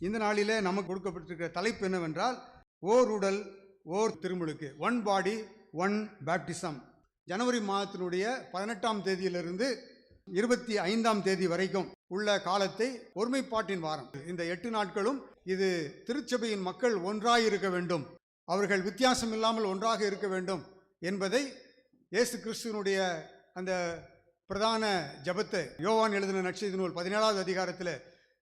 இந்த நாளிலே நமக்கு கொடுக்கப்பட்டிருக்கிற தலைப்பு என்னவென்றால் ஓர் உடல் ஓர் திருமுழுக்கு ஒன் பாடி ஒன் பேப்டிசம் ஜனவரி மாதத்தினுடைய பதினெட்டாம் தேதியிலிருந்து இருபத்தி ஐந்தாம் தேதி வரைக்கும் உள்ள காலத்தை ஒருமைப்பாட்டின் வாரம். இந்த எட்டு நாட்களும் இது திருச்சபையின் மக்கள் ஒன்றாக இருக்க வேண்டும் அவர்கள் வித்தியாசம் இல்லாமல் ஒன்றாக இருக்க வேண்டும் என்பதை இயேசு கிறிஸ்துவனுடைய அந்த பிரதான ஜெபத்தை யோவான் எழுதின நட்சத்திர நூல் பதினேழாவது அதிகாரத்தில்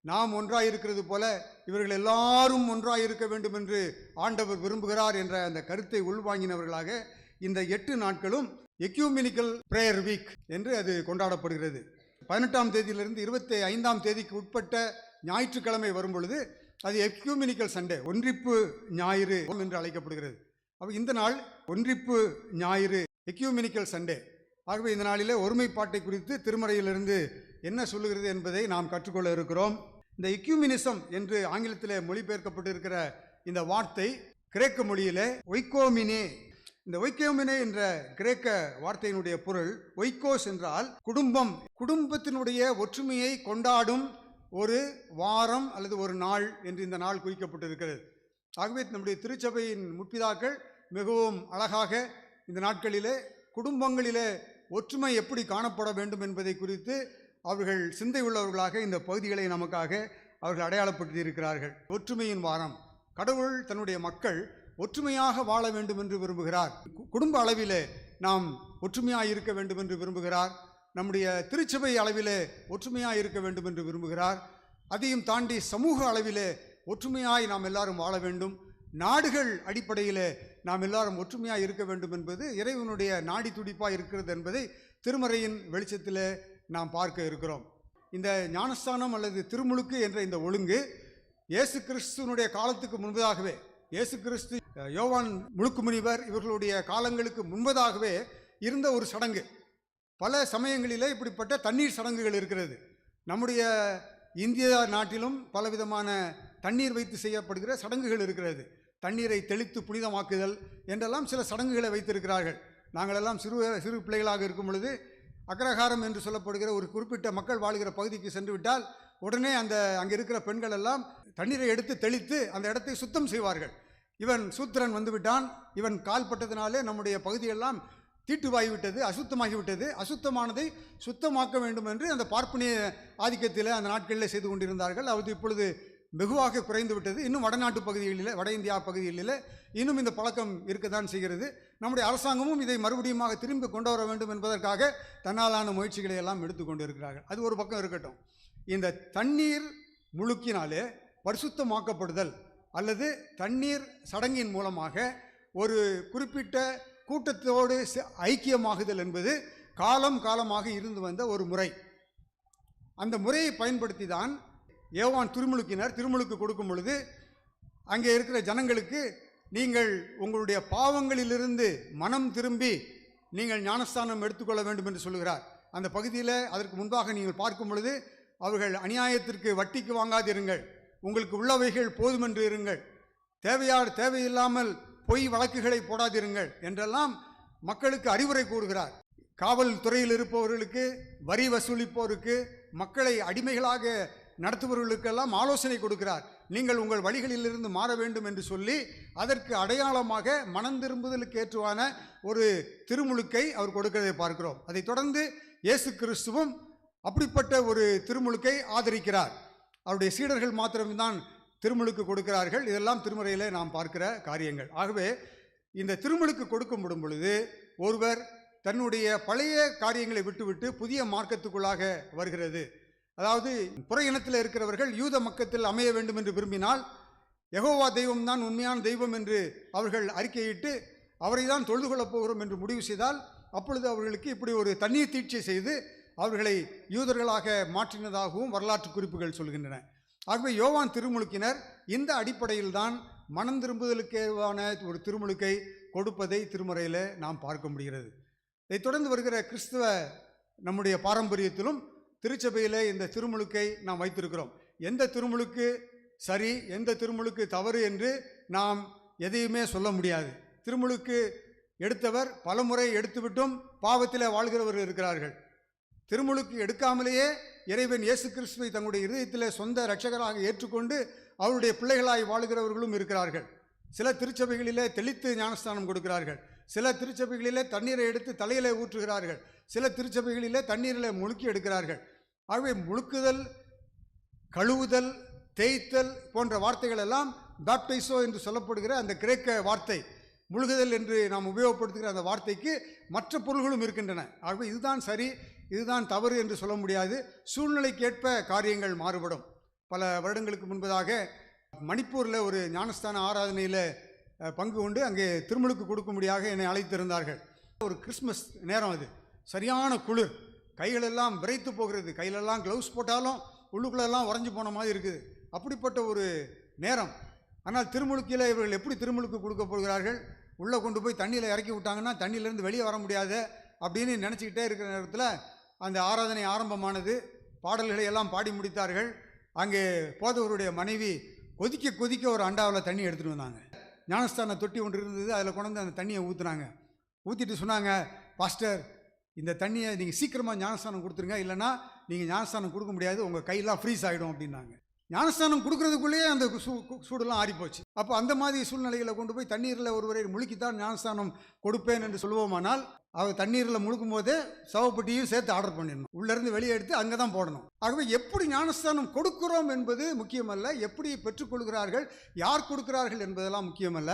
நாம் ஒன்றாயிருக்கிறது போல இவர்கள் எல்லாரும் ஒன்றாக இருக்க வேண்டும் என்று ஆண்டவர் விரும்புகிறார் என்ற அந்த கருத்தை உள்வாங்கினவர்களாக இந்த எட்டு நாட்களும் எக்யூமினிக்கல் பிரேயர் வீக் என்று அது கொண்டாடப்படுகிறது. பதினெட்டாம் தேதியிலிருந்து இருபத்தி ஐந்தாம் தேதிக்கு உட்பட்ட ஞாயிற்றுக்கிழமை வரும் பொழுது அது எக்யூமினிக்கல் சண்டே ஒன்றிப்பு ஞாயிறு என்று அழைக்கப்படுகிறது. அப்போ இந்த நாள் ஒன்றிப்பு ஞாயிறு எக்யூமினிக்கல் சண்டே. ஆகவே இந்த நாளிலே ஒருமைப்பாட்டை குறித்து திருமறையிலிருந்து என்ன சொல்லுகிறது என்பதை நாம் கற்றுக்கொள்ள இருக்கிறோம். இந்த இக்யூமினிசம் என்று ஆங்கிலத்தில் மொழிபெயர்க்கப்பட்டிருக்கிற இந்த வார்த்தை கிரேக்க மொழியிலே ஒய்கோமினே இந்த ஒய்கோமினே என்ற கிரேக்க வார்த்தையினுடைய பொருள் ஒய்கோஸ் என்றால் குடும்பம். குடும்பத்தினுடைய ஒற்றுமையை கொண்டாடும் ஒரு வாரம் அல்லது ஒரு நாள் என்று இந்த நாள் குறிக்கப்பட்டிருக்கிறது. ஆகவே நம்முடைய திருச்சபையின் முற்பிதாக்கள் மிகவும் அழகாக இந்த நாட்களிலே குடும்பங்களிலே ஒற்றுமை எப்படி காணப்பட வேண்டும் என்பதை குறித்து அவர்கள் சிந்தை உள்ளவர்களாக இந்த பகுதிகளை நமக்காக அவர்கள் அடையாளப்படுத்தி இருக்கிறார்கள் ஒற்றுமையின் வாரம். கடவுள் தன்னுடைய மக்கள் ஒற்றுமையாக வாழ வேண்டும் என்று விரும்புகிறார். குடும்ப அளவிலே நாம் ஒற்றுமையாக இருக்க வேண்டும் என்று விரும்புகிறார். நம்முடைய திருச்சபை அளவிலே ஒற்றுமையாக இருக்க வேண்டும் என்று விரும்புகிறார். அதையும் தாண்டி சமூக அளவிலே ஒற்றுமையாய் நாம் எல்லாரும் வாழ வேண்டும். நாடுகள் அடிப்படையிலே நாம் எல்லாரும் ஒற்றுமையாக இருக்க வேண்டும் என்பது இறைவனுடைய நாடி துடிப்பாக இருக்கிறது என்பதை திருமறையின் வெளிச்சத்திலே நாம் பார்க்க இருக்கிறோம். இந்த ஞானஸ்தானம் அல்லது திருமுழுக்கு என்ற இந்த ஒழுங்கு இயேசு கிறிஸ்துவனுடைய காலத்துக்கு முன்பதாகவே இயேசு கிறிஸ்து யோவான் முழுக்கு முனிவர் இவர்களுடைய காலங்களுக்கு முன்பதாகவே இருந்த ஒரு சடங்கு. பல சமயங்களிலே இப்படிப்பட்ட தண்ணீர் சடங்குகள் இருக்கிறது. நம்முடைய இந்திய நாட்டிலும் பலவிதமான தண்ணீர் வைத்து செய்யப்படுகிற சடங்குகள் இருக்கிறது. தண்ணீரை தெளித்து புனிதமாக்குதல் என்றெல்லாம் சில சடங்குகளை வைத்திருக்கிறார்கள். நாங்களெல்லாம் சிறு சிறு பிள்ளைகளாக இருக்கும் பொழுது அக்ரஹாரம் என்று சொல்லப்படுகிற ஒரு குறிப்பிட்ட மக்கள் வாழ்கிற பகுதிக்கு சென்று விட்டால் உடனே அந்த அங்கே இருக்கிற பெண்கள் எல்லாம் தண்ணீரை எடுத்து தெளித்து அந்த இடத்தை சுத்தம் செய்வார்கள். இவன் சூத்திரன் வந்துவிட்டான் இவன் கால்பட்டதினாலே நம்முடைய பகுதியெல்லாம் தீட்டுவாகிவிட்டது அசுத்தமாகிவிட்டது அசுத்தமானதை சுத்தமாக்க வேண்டும் என்று அந்த பார்ப்பனிய ஆதிக்கத்தில் அந்த நாட்களில் செய்து கொண்டிருந்தார்கள். அது இப்பொழுது வெகுவாக குறைந்து விட்டது. இன்னும் வடநாட்டு பகுதிகளில் வட இந்தியா பகுதிகளில் இன்னும் இந்த பழக்கம் இருக்கத்தான் செய்கிறது. நம்முடைய அரசாங்கமும் இதை மறுபடியுமாக திரும்பி கொண்டு வர வேண்டும் என்பதற்காக தன்னாலான முயற்சிகளை எல்லாம் எடுத்துக்கொண்டு இருக்கிறார்கள் அது ஒரு பக்கம் இருக்கட்டும். இந்த தண்ணீர் முழுக்கினாலே பரிசுத்தமாக்கப்படுதல் அல்லது தண்ணீர் சடங்கின் மூலமாக ஒரு குறிப்பிட்ட கூட்டத்தோடு ஐக்கியமாகுதல் என்பது காலம் காலமாக இருந்து வந்த ஒரு முறை. அந்த முறையை பயன்படுத்தி தான் ஏவான் திருமுழுக்கினர் திருமுழுக்கு கொடுக்கும் பொழுது அங்கே இருக்கிற ஜனங்களுக்கு நீங்கள் உங்களுடைய பாவங்களிலிருந்து மனம் திரும்பி நீங்கள் ஞானஸ்தானம் எடுத்துக்கொள்ள வேண்டும் என்று சொல்லுகிறார். அந்த பகுதியில் அதற்கு முன்பாக நீங்கள் பார்க்கும் பொழுது அவர்கள் அநியாயத்திற்கு வட்டிக்கு வாங்காதிருங்கள். உங்களுக்கு உள்ளவைகள் போதுமென்று இருங்கள். தேவையார் தேவையில்லாமல் பொய் வழக்குகளை போடாதிருங்கள் என்றெல்லாம் மக்களுக்கு அறிவுரை கூறுகிறார். காவல்துறையில் இருப்பவர்களுக்கு வரி வசூலிப்போருக்கு மக்களை அடிமைகளாக நடத்துபவர்களுக்கெல்லாம் ஆலோசனை கொடுக்கிறார். நீங்கள் உங்கள் வழிகளிலிருந்து மாற வேண்டும் என்று சொல்லி அதற்கு அடையாளமாக மனம் திரும்புதலுக்கு ஏற்றுவான ஒரு திருமுழுக்கை அவர் கொடுக்கிறதை பார்க்கிறோம். அதைத் தொடர்ந்து இயேசு கிறிஸ்துவும் அப்படிப்பட்ட ஒரு திருமுழுக்கை ஆதரிக்கிறார். அவருடைய சீடர்கள் மாத்திரம்தான் திருமுழுக்கு கொடுக்கிறார்கள். இதெல்லாம் திருமுறையில் நாம் பார்க்கிற காரியங்கள். ஆகவே இந்த திருமுழுக்கு கொடுக்கப்படும் பொழுது ஒருவர் தன்னுடைய பழைய காரியங்களை விட்டுவிட்டு புதிய மார்க்கத்துக்குள்ளாக வருகிறது. அதாவது புற இனத்தில் இருக்கிறவர்கள் யூத மக்கத்தில் அமைய வேண்டும் என்று விரும்பினால் யகோவா தெய்வம் தான் உண்மையான தெய்வம் என்று அவர்கள் அறிக்கையிட்டு அவரை தான் தொழுது கொள்ளப் போகிறோம் என்று முடிவு செய்தால் அப்பொழுது அவர்களுக்கு இப்படி ஒரு தண்ணீர் தீட்சை செய்து அவர்களை யூதர்களாக மாற்றினதாகவும் வரலாற்று குறிப்புகள் சொல்கின்றன. ஆகவே யோவான் திருமுழுக்கினர் இந்த அடிப்படையில் தான் மனம் திரும்புதலுக்கேவான ஒரு திருமுழுக்கை கொடுப்பதை திருமுறையில் நாம் பார்க்க முடிகிறது. இதைத் தொடர்ந்து வருகிற கிறிஸ்துவ நம்முடைய பாரம்பரியத்திலும் திருச்சபையில் இந்த திருமுழுக்கை நாம் வைத்திருக்கிறோம். எந்த திருமுழுக்கு சரி எந்த திருமுழுக்கு தவறு என்று நாம் எதையுமே சொல்ல முடியாது. திருமுழுக்கு எடுத்தவர் பலமுறை எடுத்துவிட்டும் பாவத்தில் வாழ்கிறவர்கள் இருக்கிறார்கள். திருமுழுக்கு எடுக்காமலேயே இறைவன் இயேசு கிறிஸ்துவை தங்களுடைய இருதயத்தில் சொந்த ரட்சகராக ஏற்றுக்கொண்டு அவருடைய பிள்ளைகளாய் வாழுகிறவர்களும் இருக்கிறார்கள். சில திருச்சபைகளிலே தெளித்து ஞானஸ்தானம் கொடுக்கிறார்கள். சில திருச்சபைகளிலே தண்ணீரை எடுத்து தலையிலே ஊற்றுகிறார்கள். சில திருச்சபைகளிலே தண்ணீரில் முழுக்கி எடுக்கிறார்கள். ஆகவே முழுக்குதல் கழுவுதல் தேய்த்தல் போன்ற வார்த்தைகள் எல்லாம் பாப்டைசோ என்று சொல்லப்படுகிற அந்த கிரேக்க வார்த்தை முழுகுதல் என்று நாம் உபயோகப்படுத்துகிற அந்த வார்த்தைக்கு மற்ற பொருள்களும் இருக்கின்றன. ஆகவே இதுதான் சரி இதுதான் தவறு என்று சொல்ல முடியாது. சூழ்நிலைக்கேற்ப காரியங்கள் மாறுபடும். பல வருடங்களுக்கு முன்பதாக மணிப்பூரில் ஒரு ஞானஸ்தான ஆராதனையில் பங்கு கொண்டு அங்கே திருமுழுக்கு கொடுக்கும்படியாக என்னை அழைத்திருந்தார்கள். ஒரு கிறிஸ்மஸ் நேரம் அது. சரியான குளிர். கைகளெல்லாம் விரைத்து போகிறது. கையிலெல்லாம் க்ளவுஸ் போட்டாலும் உள்ளுக்குள்ளெல்லாம் உறைஞ்சு போன மாதிரி இருக்குது. அப்படிப்பட்ட ஒரு நேரம். ஆனால் திருமுழுக்கில் இவர்கள் எப்படி திருமுழுக்கு கொடுக்க போகிறார்கள்? உள்ளே கொண்டு போய் தண்ணியில் இறக்கி விட்டாங்கன்னா தண்ணியிலேருந்து வெளியே வர முடியாது அப்படின்னு நினச்சிக்கிட்டே இருக்கிற நேரத்தில் அந்த ஆராதனை ஆரம்பமானது. பாடல்களை எல்லாம் பாடி முடித்தார்கள். அங்கே போதவருடைய மனைவி கொதிக்க கொதிக்க ஒரு அண்டாவில் தண்ணி எடுத்துகிட்டு வந்தாங்க. ஞானஸ்தான தொட்டி ஒன்று இருந்தது. அதில் கொண்டு அந்த தண்ணியை ஊற்றுனாங்க ஊற்றிட்டு சொன்னாங்க பாஸ்டர் இந்த தண்ணியை நீங்கள் சீக்கிரமாக ஞானஸ்தானம் கொடுத்துருங்க. இல்லைன்னா நீங்கள் ஞானஸ்தானம் கொடுக்க முடியாது. உங்கள் கையெல்லாம் ஃப்ரீஸ் ஆகிடும் அப்படின்னாங்க. ஞானஸ்தானம் கொடுக்கறதுக்குள்ளேயே அந்த சூ சூடெல்லாம் ஆறிப்போச்சு. அப்போ அந்த மாதிரி சூழ்நிலைகளை கொண்டு போய் தண்ணீரில் ஒருவரை முழுக்கித்தான் ஞானஸ்தானம் கொடுப்பேன் என்று சொல்லுவோமானால் அவர் தண்ணீரில் முழுக்கும் போதே சவப்பட்டியும் சேர்த்து ஆர்டர் பண்ணிடணும். உள்ளேருந்து வெளியே எடுத்து அங்கே தான் போடணும். ஆகவே எப்படி ஞானஸ்தானம் கொடுக்கிறோம் என்பது முக்கியமல்ல. எப்படி பெற்றுக்கொள்கிறார்கள் யார் கொடுக்கிறார்கள் என்பதெல்லாம் முக்கியமல்ல.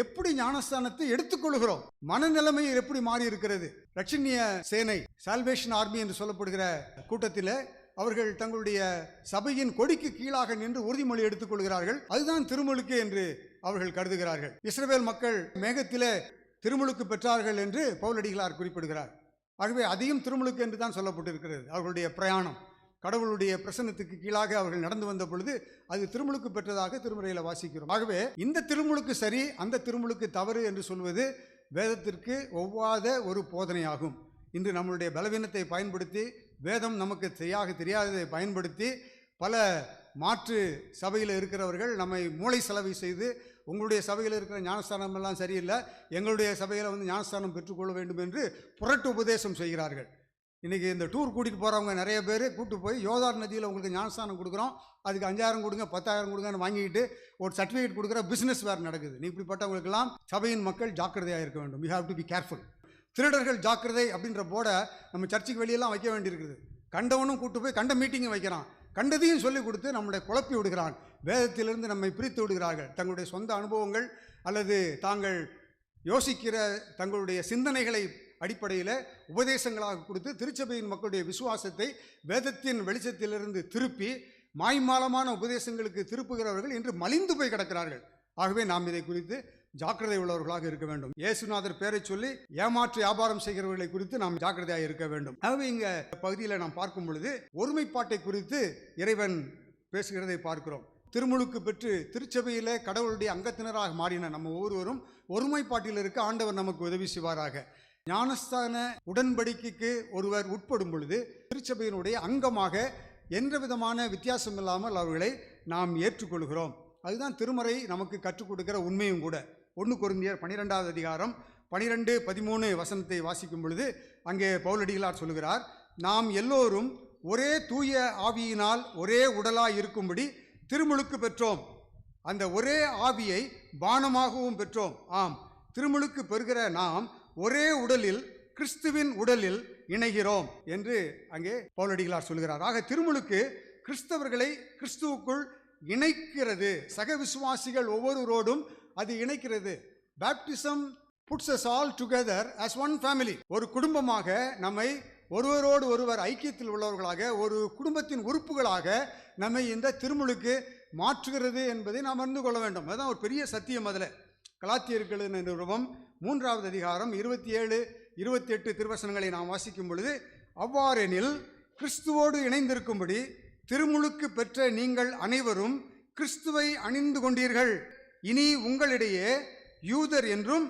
எப்படி ஞானஸ்தானத்தை எடுத்துக்கொள்கிறோம்? மனநிலைமை எப்படி மாறி இருக்கிறது ரட்சணிய சேனை சால்வேஷன் ஆர்மி என்று சொல்லப்படுகிற கூட்டத்தில் அவர்கள் தங்களுடைய சபையின் கொடிக்கு கீழாக நின்று உறுதிமொழி எடுத்துக்கொள்கிறார்கள். அதுதான் திருமுழுக்கு என்று அவர்கள் கருதுகிறார்கள். இஸ்ரவேல் மக்கள் மேகத்திலே திருமுழுக்கு பெற்றார்கள் என்று பவுலடிகளார் குறிப்பிடுகிறார். ஆகவே அதையும் திருமுழுக்கு என்று தான் சொல்லப்பட்டிருக்கிறது அவர்களுடைய பிரயாணம். கடவுளுடைய பிரசன்னத்துக்கு கீழாக அவர்கள் நடந்து வந்த பொழுது அது திருமுழுக்கு பெற்றதாக திருமுறையில் வாசிக்கிறோம். ஆகவே இந்த திருமுழுக்கு சரி அந்த திருமுழுக்கு தவறு என்று சொல்வது வேதத்திற்கு ஒவ்வாத ஒரு போதனையாகும். இன்று நம்மளுடைய பலவீனத்தை பயன்படுத்தி வேதம் நமக்கு சரியாக தெரியாததை பயன்படுத்தி பல மாற்று சபையில் இருக்கிறவர்கள் நம்மை மூளை செலவை செய்து உங்களுடைய சபையில் இருக்கிற ஞானஸ்தானம் எல்லாம் சரியில்லை எங்களுடைய சபையில் வந்து ஞானஸ்தானம் பெற்றுக்கொள்ள வேண்டும் என்று புரட்டு உபதேசம் செய்கிறார்கள். இன்றைக்கி இந்த டூர் கூட்டிகிட்டு போகிறவங்க நிறைய பேர் கூப்பிட்டு போய் யோதார் நதியில் உங்களுக்கு ஞானஸ்தானம் கொடுக்குறோம். அதுக்கு அஞ்சாயிரம் கொடுங்க பத்தாயிரம் கொடுங்கன்னு வாங்கிட்டு ஒரு சர்டிஃபிகேட் கொடுக்குற பிஸ்னஸ் வேறு நடக்குது. நீ இப்படிப்பட்டவங்களுக்கெல்லாம் சபையின் மக்கள் ஜாக்கிரதையாக இருக்க வேண்டும். You have to be careful திருடர்கள் ஜாக்கிரதை அப்படின்ற போர்டை நம்ம சர்ச்சுக்கு வெளியெல்லாம் வைக்க வேண்டியிருக்குது. கண்டவனும் கூப்பிட்டு போய் கண்ட மீட்டிங்கை வைக்கிறான். கண்டதையும் சொல்லி கொடுத்து நம்மளை குழப்பி விடுகிறான். வேதத்திலிருந்து நம்மை பிரித்து விடுகிறார்கள். தங்களுடைய சொந்த அனுபவங்கள் அல்லது தாங்கள் யோசிக்கிற தங்களுடைய சிந்தனைகளை அடிப்படையில் உபதேசங்களாக கொடுத்து திருச்சபையின் மக்களுடைய விசுவாசத்தை வேதத்தின் வெளிச்சத்திலிருந்து திருப்பி மாய்மாலமான உபதேசங்களுக்கு திருப்புகிறவர்கள் இன்று மலிந்து போய் கிடக்கிறார்கள். ஆகவே நாம் இதை குறித்து ஜாக்கிரதை உள்ளவர்களாக இருக்க வேண்டும். இயேசுநாதர் பேரை சொல்லி ஏமாற்று வியாபாரம் செய்கிறவர்களை குறித்து நாம் ஜாக்கிரதையாக இருக்க வேண்டும். ஆகவே இங்க பகுதியில் நாம் பார்க்கும் பொழுது ஒருமைப்பாட்டை குறித்து இறைவன் பேசுகிறதை பார்க்கிறோம். திருமுழுக்கு பெற்று திருச்சபையில் கடவுளுடைய அங்கத்தினராக மாறின நம்ம ஒவ்வொருவரும் ஒருமைப்பாட்டில் இருக்க ஆண்டவர் நமக்கு உதவி செய்வாராக. ஞானஸ்தான உடன்படிக்கைக்கு ஒருவர் உட்படும் பொழுது திருச்சபையினுடைய அங்கமாக எந்த விதமான வித்தியாசம் இல்லாமல் அவர்களை நாம் ஏற்றுக்கொள்கிறோம். அதுதான் திருமறை நமக்கு கற்றுக் கொடுக்கிற உண்மையும் கூட. ஒன்று குருந்தியர் பனிரெண்டாவது அதிகாரம் பனிரெண்டு பதிமூணு வசனத்தை வாசிக்கும் பொழுது அங்கே பவுலடிகளார் சொல்லுகிறார் நாம் எல்லோரும் ஒரே தூய ஆவியினால் ஒரே உடலாய் இருக்கும்படி திருமுழுக்கு பெற்றோம். அந்த ஒரே ஆவியை பானமாகவும் பெற்றோம். ஆம் திருமுழுக்கு பெறுகிற நாம் ஒரே உடலில் கிறிஸ்துவின் உடலில் இணைகிறோம் என்று அங்கே பவுலடிகளார் சொல்கிறார். ஆக திருமுழுக்கு கிறிஸ்தவர்களை கிறிஸ்துவுக்குள் இணைக்கிறது. சக விசுவாசிகள் ஒவ்வொருவரோடும் அது இணைக்கிறது. Baptism puts us all together as one family ஒரு குடும்பமாக நம்மை ஒருவரோடு ஒருவர் ஐக்கியத்தில் உள்ளவர்களாக ஒரு குடும்பத்தின் உறுப்புகளாக நம்மை இந்த திருமுழுக்கு மாற்றுகிறது என்பதை நாம் அறிந்து கொள்ள வேண்டும். அதுதான் ஒரு பெரிய சத்தியம் அதில். கலாத்தியர்கள் நிறுவனம் மூன்றாவது அதிகாரம் இருபத்தி ஏழு இருபத்தி எட்டு திருவசனங்களை நாம் வாசிக்கும் பொழுது அவ்வாறெனில் கிறிஸ்துவோடு இணைந்திருக்கும்படி திருமுழுக்கு பெற்ற நீங்கள் அனைவரும் கிறிஸ்துவை அணிந்து கொண்டீர்கள். இனி உங்களிடையே யூதர் என்றும்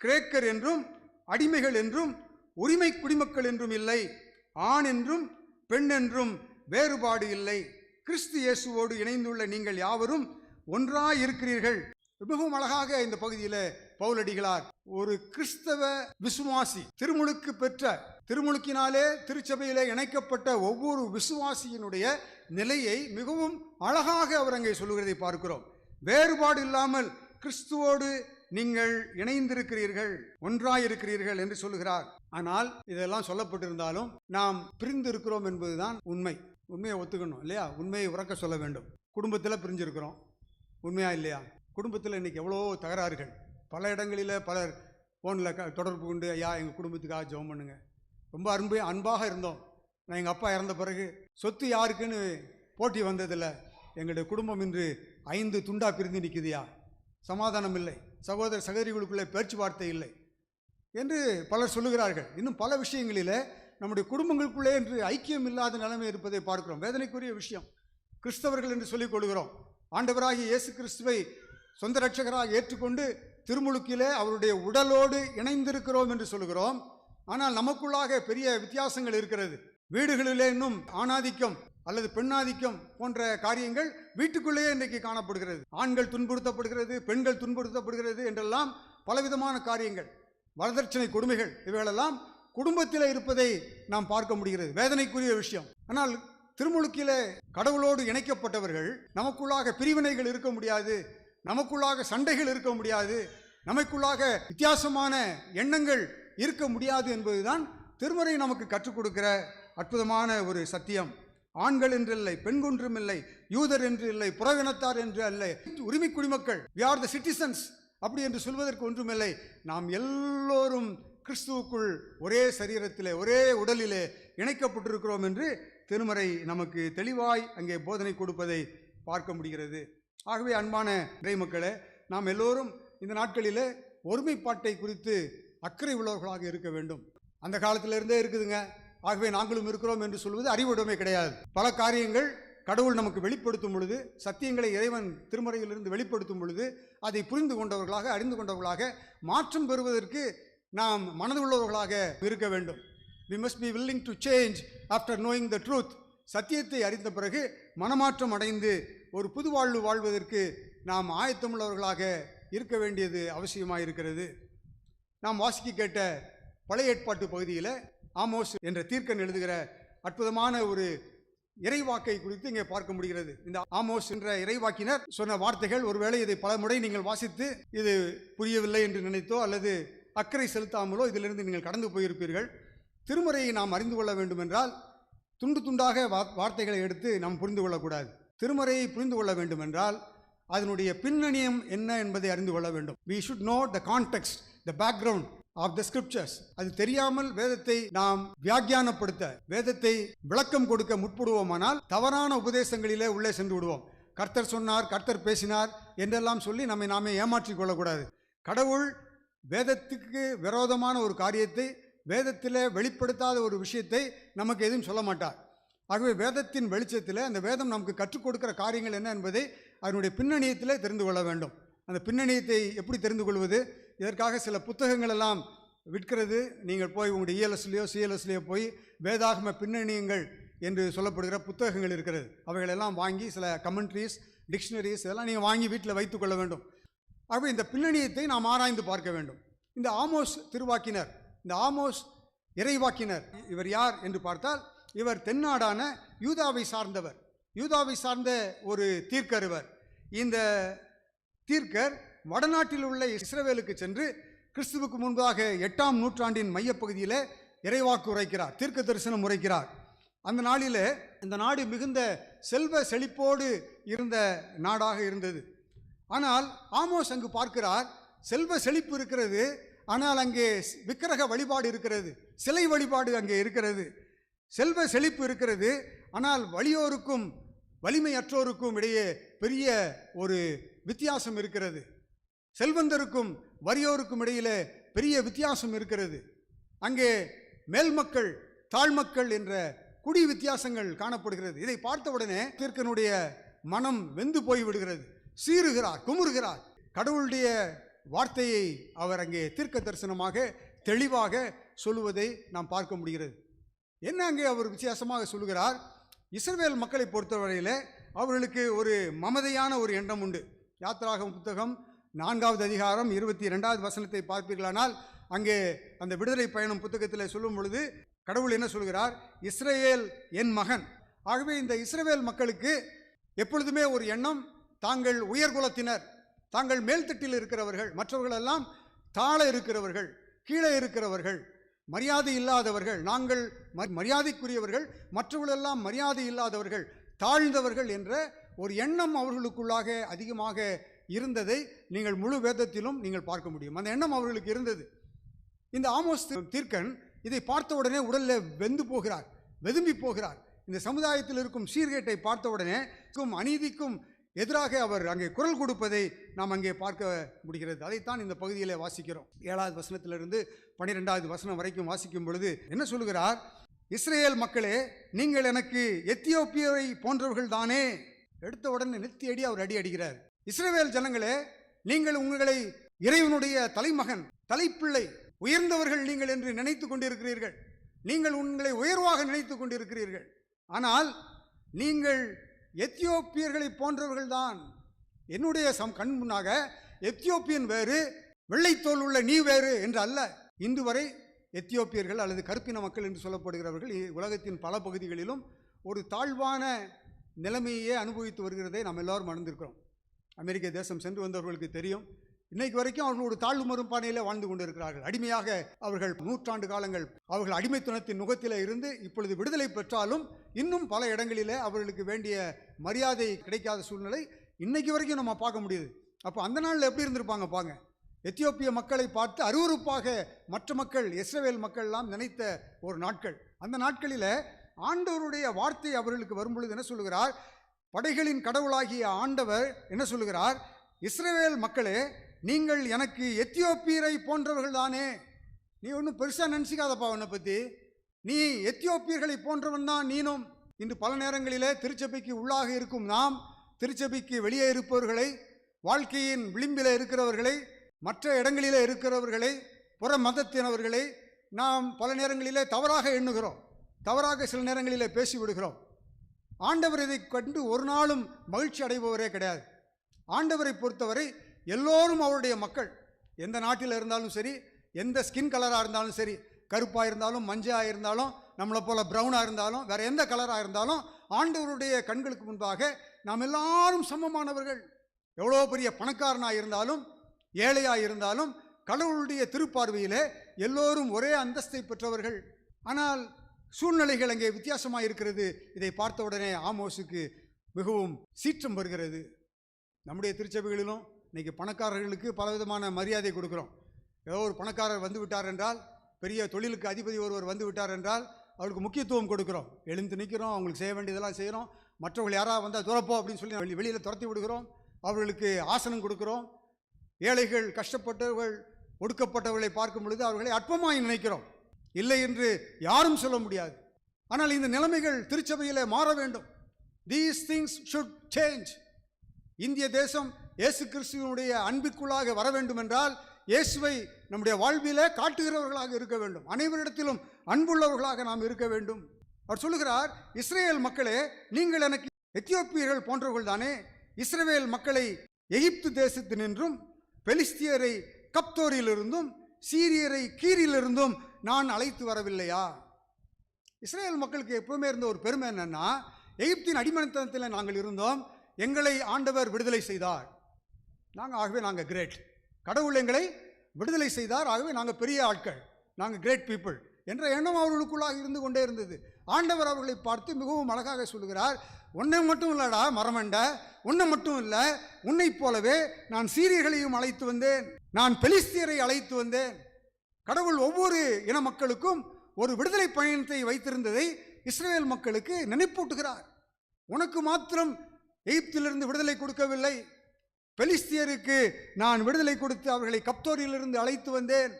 கிரேக்கர் என்றும் அடிமைகள் என்றும் உரிமை குடிமக்கள் என்றும் இல்லை. ஆண் என்றும் பெண் என்றும் வேறுபாடு இல்லை. கிறிஸ்து இயேசுவோடு இணைந்துள்ள நீங்கள் யாவரும் ஒன்றாயிருக்கிறீர்கள். மிகவும் அழகாக இந்த பகுதியில் பவுலடிகளார் ஒரு கிறிஸ்தவ விசுவாசி திருமுழுக்கு பெற்ற திருமுழுக்கினாலே திருச்சபையிலே இணைக்கப்பட்ட ஒவ்வொரு விசுவாசியினுடைய நிலையை மிகவும் அழகாக அவர் அங்கே சொல்லுகிறதை பார்க்கிறோம். வேறுபாடு இல்லாமல் கிறிஸ்துவோடு நீங்கள் இணைந்திருக்கிறீர்கள் ஒன்றாயிருக்கிறீர்கள் என்று சொல்லுகிறார். ஆனால் இதெல்லாம் சொல்லப்பட்டிருந்தாலும் நாம் பிரிந்து இருக்கிறோம் என்பதுதான் உண்மை. உண்மையை ஒத்துக்கணும் இல்லையா? உண்மையை உறக்க சொல்ல வேண்டும். குடும்பத்தில் பிரிஞ்சிருக்கிறோம். உண்மையா இல்லையா? குடும்பத்தில் இன்னைக்கு எவ்வளோ தகராறுகள். பல இடங்களில் பலர் ஃபோனில் க தொடர்பு கொண்டு ஐயா எங்கள் குடும்பத்துக்காக ஜெபம் பண்ணுங்க. ரொம்ப அன்பு அன்பாக இருந்தோம். நான் எங்கள் அப்பா இறந்த பிறகு சொத்து யாருக்குன்னு போட்டி வந்ததில்லை. எங்களுடைய குடும்பம் இன்று ஐந்து துண்டா பிரிந்து நிற்குதியா சமாதானம் இல்லை. சகோதர சகோதரிகளுக்குள்ளே பேச்சுவார்த்தை இல்லை என்று பலர் சொல்லுகிறார்கள். இன்னும் பல விஷயங்களில் நம்முடைய குடும்பங்களுக்குள்ளே என்று ஐக்கியம் இல்லாத நிலைமை இருப்பதை பார்க்கிறோம். வேதனைக்குரிய விஷயம். கிறிஸ்தவர்கள் என்று சொல்லிக் கொள்கிறோம். ஆண்டவராகிய இயேசு கிறிஸ்துவை சொந்த ரட்சகராக ஏற்றுக்கொண்டு திருமுழுக்கிலே அவருடைய உடலோடு இணைந்திருக்கிறோம் என்று சொல்லுகிறோம் ஆனால் நமக்குள்ளாக பெரிய வித்தியாசங்கள் இருக்கிறது. வீடுகளிலே இன்னும் ஆணாதிக்கம் அல்லது பெண்ணாதிக்கம் போன்ற காரியங்கள் வீட்டுக்குள்ளேயே இன்றைக்கு காணப்படுகிறது. ஆண்கள் துன்புறுத்தப்படுகிறது பெண்கள் துன்புறுத்தப்படுகிறது என்றெல்லாம் பலவிதமான காரியங்கள் வரதட்சணை கொடுமைகள் இவைகளெல்லாம் குடும்பத்தில் இருப்பதை நாம் பார்க்க முடிகிறது. வேதனைக்குரிய விஷயம். ஆனால் திருமுழுக்கிலே கடவுளோடு இணைக்கப்பட்டவர்கள் நமக்குள்ளாக பிரிவினைகள் இருக்க முடியாது. நமக்குள்ளாக சண்டைகள் இருக்க முடியாது. நமக்குள்ளாக வித்தியாசமான எண்ணங்கள் இருக்க முடியாது என்பதுதான் திருமறை நமக்கு கற்றுக் கொடுக்கிற அற்புதமான ஒரு சத்தியம். ஆண்கள் என்று இல்லை பெண் ஒன்றும் இல்லை யூதர் என்று இல்லை புறவினத்தார் என்று அல்ல உரிமை குடிமக்கள் வி ஆர் த சிட்டிசன்ஸ் அப்படி என்று சொல்வதற்கு ஒன்றுமில்லை நாம் எல்லோரும் கிறிஸ்துவுக்குள் ஒரே சரீரத்திலே ஒரே உடலிலே இணைக்கப்பட்டிருக்கிறோம் என்று திருமறை நமக்கு தெளிவாய் அங்கே போதனை கொடுப்பதை பார்க்க முடிகிறது. ஆகவே அன்பான இறை மக்களே நாம் எல்லோரும் இந்த நாட்களில் ஒருமைப்பாட்டை குறித்து அக்கறை உள்ளவர்களாக இருக்க வேண்டும். அந்த காலத்திலிருந்தே இருக்குதுங்க. ஆகவே நாங்களும் இருக்கிறோம் என்று சொல்வது அறிவுடைமை கிடையாது. பல காரியங்கள் கடவுள் நமக்கு வெளிப்படுத்தும் பொழுது சத்தியங்களை இறைவன் திருமறையிலிருந்து வெளிப்படுத்தும் பொழுது அதை புரிந்து கொண்டவர்களாக அறிந்து கொண்டவர்களாக மாற்றம் பெறுவதற்கு நாம் மனதுள்ளவர்களாக இருக்க வேண்டும். We must be willing to change after knowing the truth சத்தியத்தை அறிந்த பிறகு மனமாற்றம் அடைந்து ஒரு புது வாழ்வு வாழ்வதற்கு நாம் ஆயத்தமுள்ளவர்களாக இருக்க வேண்டியது அவசியமாக இருக்கிறது நாம் வாசிக்க கேட்ட பழைய ஏற்பாட்டு பகுதியில் ஆமோஸ் என்ற தீர்க்கன் எழுதுகிற அற்புதமான ஒரு இறைவாக்கை குறித்து இங்கே பார்க்க முடிகிறது. இந்த ஆமோஸ் என்ற இறைவாக்கினர் சொன்ன வார்த்தைகள் ஒருவேளை இதை பல முறை நீங்கள் வாசித்து இது புரியவில்லை என்று நினைத்தோ அல்லது அக்கறை செலுத்தாமலோ இதிலிருந்து நீங்கள் கடந்து போயிருப்பீர்கள். திருமுறையை நாம் அறிந்து கொள்ள வேண்டுமென்றால் துண்டு துண்டாக வார்த்தைகளை எடுத்து நாம் புரிந்து கொள்ளக்கூடாது. திருமறையை புரிந்து கொள்ள வேண்டும் என்றால் அதனுடைய பின்னணியம் என்ன என்பதை அறிந்து கொள்ள வேண்டும். We should know the context the background of the scriptures அது தெரியாமல் வேதத்தை நாம் வியாக்கியானப்படுத்த வேதத்தை விளக்கம் கொடுக்க முற்படுவோமானால் தவறான உபதேசங்களிலே உள்ளே சென்று விடுவோம். கர்த்தர் சொன்னார் கர்த்தர் பேசினார் என்றெல்லாம் சொல்லி நம்மை நாமே ஏமாற்றிக் கொள்ளக்கூடாது. கடவுள் வேதத்துக்கு விரோதமான ஒரு காரியத்தை வேதத்தில் வெளிப்படுத்தாத ஒரு விஷயத்தை நமக்கு எதுவும் சொல்ல மாட்டார். ஆகவே வேதத்தின் வெளிச்சத்தில் அந்த வேதம் நமக்கு கற்றுக் கொடுக்குற காரியங்கள் என்ன என்பதை அதனுடைய பின்னணியத்தில் தெரிந்து கொள்ள வேண்டும். அந்த பின்னணியத்தை எப்படி தெரிந்து கொள்வது? இதற்காக சில புத்தகங்கள் எல்லாம் விற்கிறது. நீங்கள் போய் உங்களுடைய இஎல்எஸ்லேயோ சிஎல்எஸ்லேயோ போய் வேதாகம பின்னணியங்கள் என்று சொல்லப்படுகிற புத்தகங்கள் இருக்கிறது. அவைகளெல்லாம் வாங்கி சில கமெண்ட்ரிஸ் டிக்ஷனரிஸ் இதெல்லாம் நீங்கள் வாங்கி வீட்டில் வைத்துக்கொள்ள வேண்டும். ஆகவே இந்த பின்னணியத்தை நாம் ஆராய்ந்து பார்க்க வேண்டும். இந்த ஆமோஸ் திருவாக்கினர் இந்த ஆமோஸ் இறைவாக்கினர் இவர் யார் என்று பார்த்தால் இவர் தென்னாடான யூதாவை சார்ந்தவர். யூதாவை சார்ந்த ஒரு தீர்க்கருவர் இந்த தீர்க்கர் வடநாட்டில் உள்ள இஸ்ரவேலுக்கு சென்று கிறிஸ்துவுக்கு முன்பாக எட்டாம் நூற்றாண்டின் மையப்பகுதியில் இறைவாக்கு உரைக்கிறார் தீர்க்க தரிசனம் உரைக்கிறார். அந்த நாளில் இந்த நாடு மிகுந்த செல்வ செழிப்போடு இருந்த நாடாக இருந்தது. ஆனால் ஆமோஸ் அங்கு பார்க்கிறார் செல்வ செழிப்பு இருக்கிறது ஆனால் அங்கே விக்கிரக வழிபாடு இருக்கிறது சிலை வழிபாடு அங்கே இருக்கிறது. செல்வ செழிப்பு இருக்கிறது. ஆனால் வலியோருக்கும் வலிமையற்றோருக்கும் இடையே பெரிய ஒரு வித்தியாசம் இருக்கிறது. செல்வந்தருக்கும் வறியோருக்கும் இடையிலே பெரிய வித்தியாசம் இருக்கிறது. அங்கே மேல்மக்கள் தாழ்மக்கள் என்ற குடி வித்தியாசங்கள் காணப்படுகிறது. இதை பார்த்தவுடனே தீர்க்கனுடைய மனம் வெந்து போய் விடுகிறது. சீறுகிறார் குமுறுகிறார். கடவுளுடைய வார்த்தையை அவர் அங்கே தீர்க்க தரிசனமாக தெளிவாக சொல்லுவதை நாம் பார்க்க முடிகிறது. என்ன அங்கே அவர் வித்தியாசமாக சொல்லுகிறார்? இஸ்ரேல் மக்களை பொறுத்தவரையில் அவர்களுக்கு ஒரு மமதையான ஒரு எண்ணம் உண்டு. யாத்ராகம் புத்தகம் நான்காவது அதிகாரம் இருபத்தி ரெண்டாவது வசனத்தை பார்ப்பீர்களானால் அங்கே அந்த விடுதலை பயணம் புத்தகத்தில் சொல்லும் பொழுது கடவுள் என்ன சொல்கிறார்? இஸ்ரேல் என் மகன். ஆகவே இந்த இஸ்ரேல் மக்களுக்கு எப்பொழுதுமே ஒரு எண்ணம் தாங்கள் உயர்குலத்தினர் தாங்கள் மேல்தட்டில் இருக்கிறவர்கள் மற்றவர்களெல்லாம் தாழ இருக்கிறவர்கள் கீழே இருக்கிறவர்கள் மரியாதை இல்லாதவர்கள் நாங்கள் மரியாதைக்குரியவர்கள் மற்றவர்களெல்லாம் மரியாதை இல்லாதவர்கள் தாழ்ந்தவர்கள் என்ற ஒரு எண்ணம் அவர்களுக்குள்ளாக அதிகமாக இருந்ததை நீங்கள் முழு வேதத்திலும் நீங்கள் பார்க்க முடியும். அந்த எண்ணம் அவர்களுக்கு இருந்தது. இந்த ஆமோஸ் தீர்க்கன் இதை பார்த்த உடனே உடலில் வெந்து போகிறார் வெதும்பி போகிறார். இந்த சமுதாயத்தில் இருக்கும் சீர்கேட்டை பார்த்த உடனே அநீதிக்கும் எதிராக அவர் அங்கே குரல் கொடுப்பதை நாம் அங்கே பார்க்க முடிகிறது. அதைத்தான் இந்த பகுதியில் வாசிக்கிறோம். ஏழாவது வசனத்திலிருந்து பன்னிரெண்டாவது வசனம் வரைக்கும் வாசிக்கும் பொழுது என்ன சொல்கிறார் இஸ்ரேல் மக்களே நீங்கள் எனக்கு எத்தியோப்பியரை போன்றவர்கள் தானே? எடுத்த உடனே நித்தி அடி அவர் அடி அடிக்கிறார். இஸ்ரேல் ஜனங்களே நீங்கள் உங்களை இறைவனுடைய தலைமகன் தலைப்பிள்ளை உயர்ந்தவர்கள் நீங்கள் என்று நினைத்து கொண்டிருக்கிறீர்கள். நீங்கள் உங்களை உயர்வாக நினைத்து கொண்டிருக்கிறீர்கள். ஆனால் நீங்கள் எத்தியோப்பியர்களை போன்றவர்கள் தான் என்னுடைய சம் கண் முன்னாக எத்தியோப்பியன் வேறு வெள்ளைத்தோல் உள்ள நீ வேறு என்று அல்ல. இன்று வரை எத்தியோப்பியர்கள் அல்லது கருப்பின மக்கள் என்று சொல்லப்படுகிறவர்கள் உலகத்தின் பல பகுதிகளிலும் ஒரு தாழ்வான நிலைமையே அனுபவித்து வருகிறதை நாம் எல்லாரும் மறந்திருக்கிறோம். அமெரிக்க தேசம் சென்று வந்தவர்களுக்கு தெரியும். இன்னைக்கு வரைக்கும் அவர்கள் ஒரு தாழ்வு மறுப்பானையில் வாழ்ந்து கொண்டிருக்கிறார்கள். அடிமையாக அவர்கள் நூற்றாண்டு காலங்கள் அவர்கள் அடிமைத்தனத்தின் நுகத்தில் இருந்து இப்பொழுது விடுதலை பெற்றாலும் இன்னும் பல இடங்களிலே அவர்களுக்கு வேண்டிய மரியாதை கிடைக்காத சூழ்நிலை இன்னைக்கு வரைக்கும் நம்ம பார்க்க முடியுது. அப்போ அந்த நாளில் எப்படி இருந்திருப்பாங்க பாங்க எத்தியோப்பிய மக்களை பார்த்து அருவருப்பாக மற்ற மக்கள் இஸ்ரவேல் மக்கள்லாம் நினைத்த ஒரு நாட்கள். அந்த நாட்களில் ஆண்டவருடைய வார்த்தை அவர்களுக்கு வரும்பொழுது என்ன சொல்லுகிறார்? படைகளின் கடவுளாகிய ஆண்டவர் என்ன சொல்லுகிறார்? இஸ்ரவேல் மக்களே நீங்கள் எனக்கு எத்தியோப்பியரை போன்றவர்கள் தானே? நீ ஒன்றும் பெருசாக நினச்சிக்காதப்பா உன்னை பற்றி நீ எத்தியோப்பியர்களை போன்றவன் தான் நீனும். இன்று பல நேரங்களிலே திருச்சபைக்கு உள்ளாக இருக்கும் நாம் திருச்சபைக்கு வெளியே இருப்பவர்களை வாழ்க்கையின் விளிம்பில் இருக்கிறவர்களை மற்ற இடங்களிலே இருக்கிறவர்களை புற மதத்தினவர்களை நாம் பல நேரங்களிலே தவறாக எண்ணுகிறோம். தவறாக சில நேரங்களிலே பேசிவிடுகிறோம். ஆண்டவர் இதை கண்டு ஒரு நாளும் மகிழ்ச்சி அடைபவரே கிடையாது. ஆண்டவரை பொறுத்தவரை எல்லோரும் அவருடைய மக்கள். எந்த நாட்டில் இருந்தாலும் சரி எந்த ஸ்கின் கலராக இருந்தாலும் சரி கருப்பாக இருந்தாலும் மஞ்சளாக இருந்தாலும் நம்மளை போல ப்ரௌனாக இருந்தாலும் வேற எந்த கலராக இருந்தாலும் ஆண்டவருடைய கண்களுக்கு முன்பாக நாம் எல்லாரும் சமமானவர்கள். எவ்வளோ பெரிய பணக்காரனாக இருந்தாலும் ஏழையாக இருந்தாலும் கடவுளுடைய திருப்பார்வையிலே எல்லோரும் ஒரே அந்தஸ்தை பெற்றவர்கள். ஆனால் சூழ்நிலைகள் அங்கே வித்தியாசமாக இருக்கிறது. இதை பார்த்த உடனே ஆமோஸுக்கு மிகவும் சீற்றம் வருகிறது. நம்முடைய திருச்சபைகளிலும் இன்றைக்கி பணக்காரர்களுக்கு பலவிதமான மரியாதை கொடுக்குறோம். ஏதோ ஒரு பணக்காரர் வந்து விட்டார் என்றால் பெரிய தொழிலுக்கு அதிபதி ஒருவர் வந்து விட்டார் என்றால் அவருக்கு முக்கியத்துவம் கொடுக்குறோம். எழுந்து நிற்கிறோம் அவங்களுக்கு செய்ய வேண்டியதெல்லாம் செய்கிறோம். மற்றவர்கள் யாராவது வந்தால் துறப்போ அப்படின்னு சொல்லி வெளியில் துரத்தி விடுகிறோம். அவர்களுக்கு ஆசனம் கொடுக்குறோம். ஏழைகள் கஷ்டப்பட்டவர்கள் ஒடுக்கப்பட்டவர்களை பார்க்கும் பொழுது அவர்களை அற்பமாய் நினைக்கிறோம். இல்லை என்று யாரும் சொல்ல முடியாது. ஆனால் இந்த நிலைமைகள் திருச்சபையில் மாற வேண்டும். தீஸ் திங்ஸ் ஷுட் சேஞ்ச் இந்திய தேசம் இயேசு கிறிஸ்துவனுடைய அன்பிற்குள்ளாக வர வேண்டும் என்றால் இயேசுவை நம்முடைய வாழ்விலே காட்டுகிறவர்களாக இருக்க வேண்டும். அனைவரிடத்திலும் அன்புள்ளவர்களாக நாம் இருக்க வேண்டும். அவர் சொல்லுகிறார் இஸ்ரேல் மக்களே நீங்கள் எனக்கு எத்தியோப்பியர்கள் போன்றவர்கள் தானே? இஸ்ரேல் மக்களை எகிப்து தேசத்தினின்றும் பெலிஸ்தியரை கப்தோரிலிருந்தும் சீரியரை கீரியிலிருந்தும் நான் அழைத்து வரவில்லையா? இஸ்ரேல் மக்களுக்கு எப்பவுமே இருந்த ஒரு பெருமை என்னென்னா எகிப்தின் அடிமனத்தனத்தில் நாங்கள் இருந்தோம். எங்களை ஆண்டவர் விடுதலை செய்தார். நாங்கள் ஆகவே நாங்கள் கிரேட் கடவுள் எங்களை விடுதலை செய்தார். ஆகவே நாங்கள் பெரிய ஆட்கள். நாங்கள் கிரேட் பீப்புள் என்ற எண்ணம் அவர்களுக்குள்ளாக இருந்து கொண்டே இருந்தது. ஆண்டவர் அவர்களை பார்த்து மிகவும் அழகாக சொல்லுகிறார். உன்னை மட்டும் இல்லடா மரமண்ட. உன்னை மட்டும் இல்லை உன்னைப் போலவே நான் சீரியர்களையும் அழைத்து வந்தேன். நான் பெலிஸ்தியரை அழைத்து வந்தேன். கடவுள் ஒவ்வொரு இன மக்களுக்கும் ஒரு விடுதலை பயணத்தை வைத்திருந்ததை இஸ்ரேல் மக்களுக்கு நினைப்பூட்டுகிறார். உனக்கு மாத்திரம் எகிப்திலிருந்து விடுதலை கொடுக்கவில்லை. பெலிஸ்தியருக்கு நான் விடுதலை கொடுத்து அவர்களை கப்தோரியிலிருந்து அழைத்து வந்தேன்.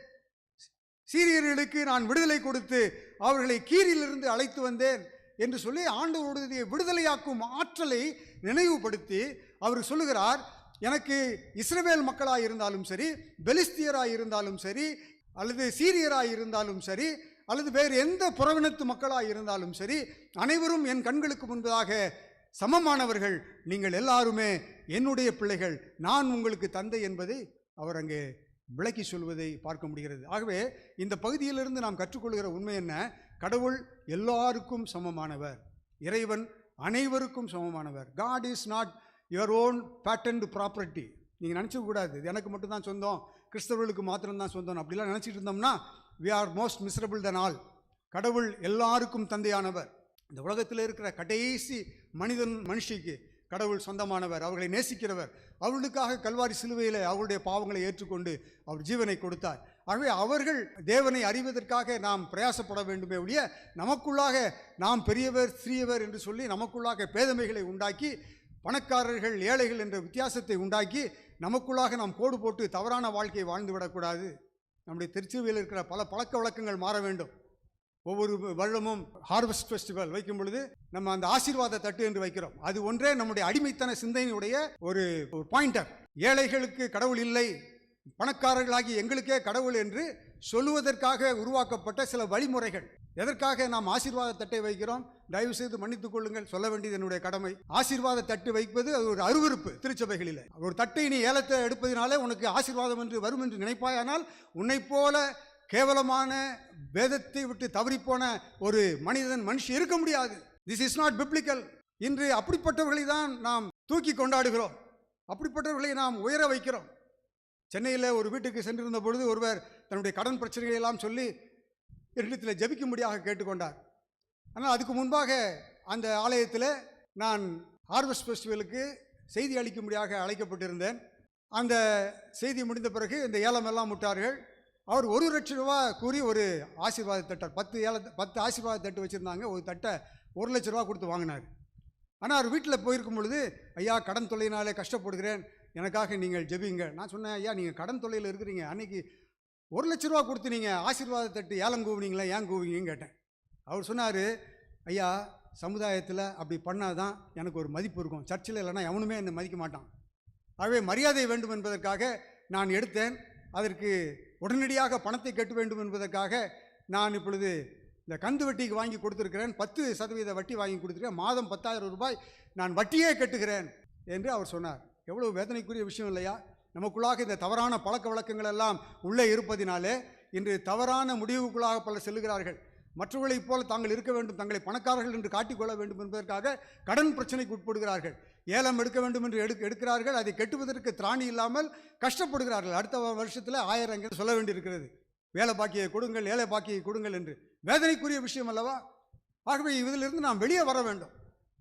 சீரியர்களுக்கு நான் விடுதலை கொடுத்து அவர்களை கீரிலிருந்து அழைத்து வந்தேன் என்று சொல்லி ஆண்டவருடைய விடுதலையாக்கும் ஆற்றலை நினைவுபடுத்தி அவர் சொல்லுகிறார் எனக்கு இஸ்ரவேல் மக்களாக இருந்தாலும் சரி பெலிஸ்தியராக இருந்தாலும் சரி அல்லது சீரியராக இருந்தாலும் சரி அல்லது வேறு எந்த புறவினத்து மக்களாக இருந்தாலும் சரி அனைவரும் என் கண்களுக்கு முன்பதாக சமமானவர்கள் நீங்கள் எல்லாருமே என்னுடைய பிள்ளைகள் நான் உங்களுக்கு தந்தை என்பதை அவர் அங்கே விளக்கி சொல்வதை பார்க்க முடிகிறது. ஆகவே இந்த பகுதியிலிருந்து நாம் கற்றுக்கொள்கிற உண்மை என்ன? கடவுள் எல்லாருக்கும் சமமானவர். இறைவன் அனைவருக்கும் சமமானவர். God is not your own patented property நீங்கள் நினச்ச கூடாது. இது எனக்கு மட்டும்தான் சொந்தம். கிறிஸ்தவர்களுக்கு மாத்திரம்தான் சொந்தம். அப்படிலாம் நினச்சிட்டு இருந்தோம்னா we are most miserable than all கடவுள் எல்லாருக்கும் தந்தையானவர். இந்த உலகத்தில் இருக்கிற கடைசி மனிதன் மனுஷிக்கு கடவுள் சொந்தமானவர் அவர்களை நேசிக்கிறவர். அவர்களுக்காக கல்வாரி சிலுவையில் அவருடைய பாவங்களை ஏற்றுக்கொண்டு அவர் ஜீவனை கொடுத்தார். ஆகவே அவர்கள் தேவனை அறிவதற்காக நாம் பிரயாசப்பட வேண்டுமே ஒழிய நமக்குள்ளாக நாம் பெரியவர் சிறியவர் என்று சொல்லி நமக்குள்ளாக பேதமைகளை உண்டாக்கி பணக்காரர்கள் ஏழைகள் என்ற வித்தியாசத்தை உண்டாக்கி நமக்குள்ளாக நாம் கோடு போட்டு தவறான வாழ்க்கையை வாழ்ந்து விடக்கூடாது நம்முடைய திருச்சிவையில் இருக்கிற பல பழக்க வழக்கங்கள் மாற வேண்டும். ஒவ்வொரு வருடமும் ஹார்வெஸ்ட் ஃபெஸ்டிவல் வைக்கும் பொழுது நம்ம அந்த ஆசீர்வாத தட்டு என்று வைக்கிறோம். அது ஒன்றே நம்முடைய அடிமைத்தன சிந்தனையுடைய ஒரு பாயிண்டர் ஏழைகளுக்கு கடவுள் இல்லை பணக்காரர்களாகி எங்களுக்கே கடவுள் என்று சொல்லுவதற்காக உருவாக்கப்பட்ட சில வழிமுறைகள். எதற்காக நாம் ஆசீர்வாத தட்டை வைக்கிறோம்? தயவு செய்து மன்னித்துக் கொள்ளுங்கள் சொல்ல வேண்டியது என்னுடைய கடமை. ஆசீர்வாத தட்டு வைப்பது அது ஒரு அருவருப்பு திருச்சபைகளில். ஒரு தட்டை நீ ஏலத்தை எடுப்பதினாலே உனக்கு ஆசீர்வாதம் என்று வரும் என்று நினைப்பாயானால் உன்னைப் போல கேவலமான வேதத்தை விட்டு தவறிப்போன ஒரு மனிதன் மனுஷன் இருக்க முடியாது. திஸ் இஸ் நாட் பிப்ளிக்கல் இன்று அப்படிப்பட்டவர்களை தான் நாம் தூக்கி கொண்டாடுகிறோம். அப்படிப்பட்டவர்களை நாம் உயர வைக்கிறோம். சென்னையில் ஒரு வீட்டுக்கு சென்றிருந்த பொழுது ஒருவர் தன்னுடைய கடன் பிரச்சனைகளை எல்லாம் சொல்லி என்னிடத்தில் ஜபிக்கும்படியாக கேட்டுக்கொண்டார். ஆனால் அதுக்கு முன்பாக அந்த ஆலயத்தில் நான் ஹார்வெஸ்ட் ஃபெஸ்டிவலுக்கு செய்தி அளிக்கும்படியாக அழைக்கப்பட்டிருந்தேன். அந்த செய்தி முடிந்த பிறகு இந்த ஏலம் எல்லாம் விட்டார்கள் அவர் ஒரு லட்ச ரூபா கூறி ஒரு ஆசீர்வாத தட்டை பத்து ஏல பத்து ஆசீர்வாத தட்டு வச்சுருந்தாங்க. ஒரு தட்டை ஒரு லட்ச ரூபா கொடுத்து வாங்கினார். ஆனால் அவர் வீட்டில் போயிருக்கும் பொழுது ஐயா கடன் தொல்லையினாலே கஷ்டப்படுகிறேன். எனக்காக நீங்கள் ஜெபிங்க. நான் சொன்னேன் ஐயா நீங்கள் கடன் தொல்லையில் இருக்கிறீங்க. அன்னைக்கு ஒரு லட்ச ரூபா கொடுத்து நீங்கள் ஆசீர்வாத தட்டு ஏலம் கூவினீங்களா? ஏன் கூவிங்கன்னு கேட்டேன். அவர் சொன்னார் ஐயா சமுதாயத்தில் அப்படி பண்ணாதான் எனக்கு ஒரு மதிப்பு இருக்கும். சர்ச்சில் இல்லைன்னா எவனுமே என்னை மதிக்க மாட்டான். ஆகவே மரியாதை வேண்டும் என்பதற்காக நான் எடுத்தேன். அதற்கு உடனடியாக பணத்தை கட்ட வேண்டும் என்பதற்காக நான் இப்பொழுது இந்த கந்து வட்டிக்கு வாங்கி கொடுத்துருக்கிறேன். பத்து சதவீத வட்டி வாங்கி கொடுத்துருக்கேன் மாதம் பத்தாயிரம் ரூபாய் நான் வட்டியே கட்டுகிறேன் என்று அவர் சொன்னார். எவ்வளவு வேதனைக்குரிய விஷயம் இல்லையா? நமக்குள்ளாக இந்த தவறான பழக்க வழக்கங்கள் எல்லாம் உள்ளே இருப்பதினாலே இன்று தவறான முடிவுக்குள்ளாக பலர் செல்கிறார்கள் மற்றவர்களைப் போல தாங்கள் இருக்க வேண்டும் தங்களை பணக்காரர்கள் என்று காட்டிக்கொள்ள வேண்டும் என்பதற்காக கடன் பிரச்சனைக்கு உட்படுகிறார்கள். ஏலம் எடுக்க வேண்டும் என்று எடுக்க எடுக்கிறார்கள். அதை கெட்டுவதற்கு திராணி இல்லாமல் கஷ்டப்படுகிறார்கள். அடுத்த வருஷத்தில் ஆயிரம் சொல்ல வேண்டியிருக்கிறது. வேலை பாக்கியை கொடுங்கள் ஏழை பாக்கியை கொடுங்கள் என்று. வேதனைக்குரிய விஷயம் அல்லவா? ஆகவே இதிலிருந்து நாம் வெளியே வர வேண்டும்.